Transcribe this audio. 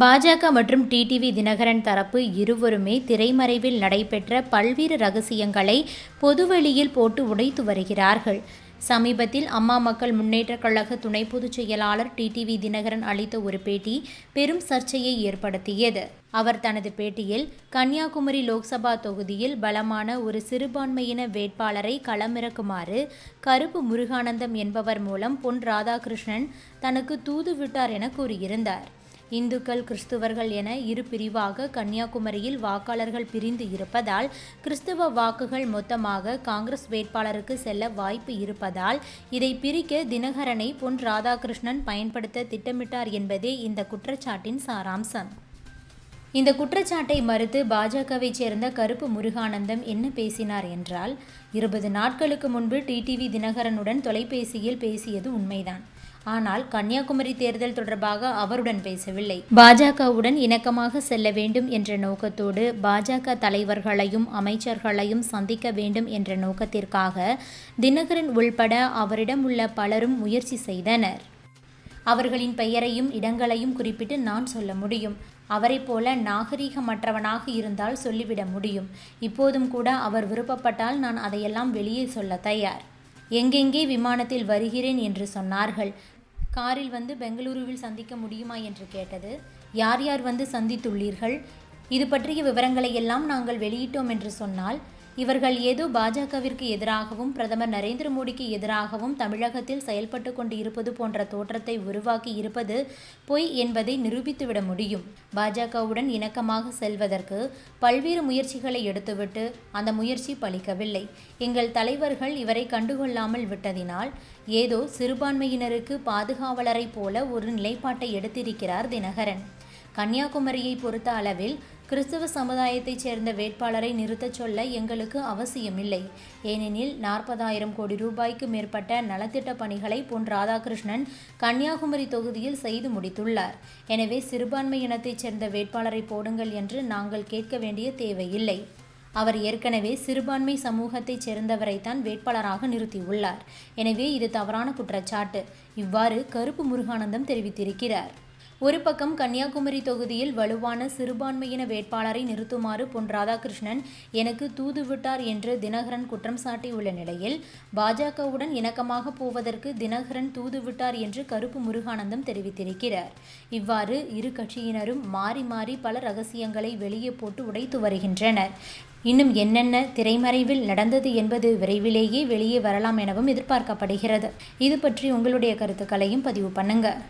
பாஜக மற்றும் டிடிவி தினகரன் தரப்பு இருவருமே திரைமறைவில் நடைபெற்ற பல்வேறு ரகசியங்களை பொதுவெளியில் போட்டு உடைத்து வருகிறார்கள். சமீபத்தில் அம்மா மக்கள் முன்னேற்றக் கழக துணை பொதுச் செயலாளர் டிடிவி தினகரன் அளித்த ஒரு பேட்டி பெரும் சர்ச்சையை ஏற்படுத்தியது. அவர் தனது பேட்டியில் கன்னியாகுமரி லோக்சபா தொகுதியில் பலமான ஒரு சிறுபான்மையின வேட்பாளரை களமிறக்குமாறு கருப்பு முருகானந்தம் என்பவர் மூலம் பொன் ராதாகிருஷ்ணன் தனக்கு தூது விட்டார் என கூறியிருந்தார். இந்துக்கள் கிறிஸ்துவர்கள் என இரு பிரிவாக கன்னியாகுமரியில் வாக்காளர்கள் பிரிந்து இருப்பதால் கிறிஸ்துவ வாக்குகள் மொத்தமாக காங்கிரஸ் வேட்பாளருக்கு செல்ல வாய்ப்பு இருப்பதால் இதை பிரிக்க தினகரனை பொன் ராதாகிருஷ்ணன் பயன்படுத்த திட்டமிட்டார் என்பதே இந்த குற்றச்சாட்டின் சாராம்சம். இந்த குற்றச்சாட்டை மறுத்து பாஜகவை சேர்ந்த கருப்பு முருகானந்தம் என்ன பேசினார் என்றால் இருபது நாட்களுக்கு முன்பு டிடிவி தினகரனுடன் தொலைபேசியில் பேசியது உண்மைதான். ஆனால் கன்னியாகுமரி தேர்தல் தொடர்பாக அவருடன் பேசவில்லை. பாஜகவுடன் இணக்கமாக செல்ல வேண்டும் என்ற நோக்கத்தோடு பாஜக தலைவர்களையும் அமைச்சர்களையும் சந்திக்க வேண்டும் என்ற நோக்கத்திற்காக தினகரன் உள்பட அவரிடம் உள்ள பலரும் முயற்சி செய்தனர். அவர்களின் பெயரையும் இடங்களையும் குறிப்பிட்டு நான் சொல்ல முடியும். அவரைப் போல நாகரீகமற்றவனாக இருந்தால் சொல்லிவிட முடியும். இப்போதும் கூட அவர் விருப்பப்பட்டால் நான் அதையெல்லாம் வெளியே சொல்ல தயார். எங்கெங்கே விமானத்தில் வருகிறேன் என்று சொன்னார்கள். காரில் வந்து பெங்களூருவில் சந்திக்க முடியுமா என்று கேட்டது. யார் யார் வந்து சந்தித்துள்ளீர்கள்? இது பற்றிய விவரங்களை எல்லாம் நாங்கள் வெளியிட்டோம் என்று சொன்னால் இவர்கள் ஏதோ பாஜகவிற்கு எதிராகவும் பிரதமர் நரேந்திர மோடிக்கு எதிராகவும் தமிழகத்தில் செயல்பட்டு கொண்டு இருப்பது போன்ற தோற்றத்தை உருவாக்கி இருப்பது பொய் என்பதை நிரூபித்துவிட முடியும். பாஜகவுடன் இணக்கமாக செல்வதற்கு பல்வேறு முயற்சிகளை எடுத்துவிட்டு அந்த முயற்சி பலிக்கவில்லை. எங்கள் தலைவர்கள் இவரை கண்டுகொள்ளாமல் விட்டதினால் ஏதோ சிறுபான்மையினருக்கு பாதுகாவலரைப் போல ஒரு நிலைப்பாட்டை எடுத்திருக்கிறார் தினகரன். கன்னியாகுமரியை பொறுத்த அளவில் கிறிஸ்தவ சமுதாயத்தைச் சேர்ந்த வேட்பாளரை நிறுத்தச் சொல்ல எங்களுக்கு அவசியமில்லை. ஏனெனில் நாற்பதாயிரம் கோடி ரூபாய்க்கு மேற்பட்ட நலத்திட்ட பணிகளை பொன் ராதாகிருஷ்ணன் கன்னியாகுமரி தொகுதியில் செய்து முடித்துள்ளார். எனவே சிறுபான்மை இனத்தைச் சேர்ந்த வேட்பாளரை போடுங்கள் என்று நாங்கள் கேட்க வேண்டிய தேவையில்லை. அவர் ஏற்கனவே சிறுபான்மை சமூகத்தைச் சேர்ந்தவரைத்தான் வேட்பாளராக நிறுத்தியுள்ளார். எனவே இது தவறான குற்றச்சாட்டு. இவ்வாறு கருப்பு முருகானந்தம் தெரிவித்திருக்கிறார். ஒரு பக்கம் கன்னியாகுமரி தொகுதியில் வலுவான சிறுபான்மையின வேட்பாளரை நிறுத்துமாறு பொன் ராதாகிருஷ்ணன் எனக்கு தூதுவிட்டார் என்று தினகரன் குற்றம் சாட்டியுள்ள நிலையில் பாஜகவுடன் இணக்கமாக போவதற்கு தினகரன் தூதுவிட்டார் என்று கருப்பு முருகானந்தம் தெரிவித்திருக்கிறார். இவ்வாறு இரு கட்சியினரும் மாறி மாறி பல ரகசியங்களை வெளியே போட்டு உடைத்து வருகின்றனர். இன்னும் என்னென்ன திரைமறைவில் நடந்தது என்பது விரைவிலேயே வெளியே வரலாம் எனவும் எதிர்பார்க்கப்படுகிறது. இது பற்றி உங்களுடைய கருத்துக்களையும் பதிவு பண்ணுங்கள்